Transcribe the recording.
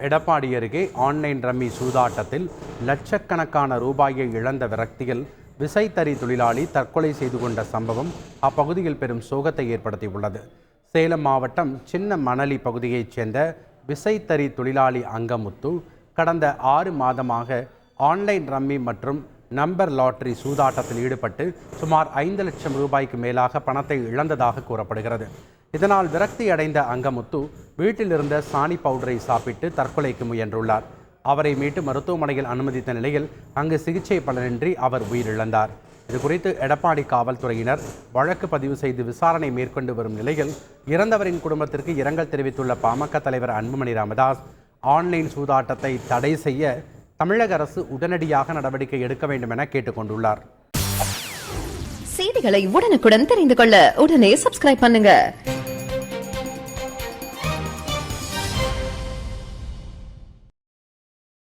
எடப்பாடி அருகே online rummy சூதாட்டத்தில் லட்சக்கணக்கான ரூபாயை இழந்த விரக்தியில் விசைத்தறி தொழிலாளி தற்கொலை செய்து கொண்ட சம்பவம் அப்பகுதியில் பெரும் சோகத்தை ஏற்படுத்தியுள்ளது. சேலம் மாவட்டம் சின்ன மணலி பகுதியைச் சேர்ந்த விசைத்தறி தொழிலாளி அங்கமுத்து கடந்த ஆறு மாதமாக ஆன்லைன் ரம்மி மற்றும் நம்பர் லாட்டரி சூதாட்டத்தில் ஈடுபட்டு சுமார் ஐந்து லட்சம் ரூபாய்க்கு மேலாக பணத்தை இழந்ததாக கூறப்படுகிறது. இதனால் விரக்தி அடைந்த அங்கமுத்து வீட்டில் இருந்த சாணி பவுடரை சாப்பிட்டு தற்கொலைக்கு முயன்றுள்ளார். அவரை மீட்டு மருத்துவமனையில் அனுமதித்த நிலையில் அங்கு சிகிச்சை பலனின்றி அவர் உயிரிழந்தார். இதுகுறித்து எடப்பாடி காவல்துறையினர் வழக்கு பதிவு செய்து விசாரணை மேற்கொண்டு வரும் நிலையில் இறந்தவரின் குடும்பத்திற்கு இரங்கல் தெரிவித்துள்ள பாமக தலைவர் அன்புமணி ராமதாஸ் ஆன்லைன் சூதாட்டத்தை தடை செய்ய தமிழக அரசு உடனடியாக நடவடிக்கை எடுக்க வேண்டும் என கேட்டுக்கொண்டுள்ளார். செய்திகளை உடனுக்குடன் தெரிந்து கொள்ள உடனே சப்ஸ்கிரைப் பண்ணுங்க.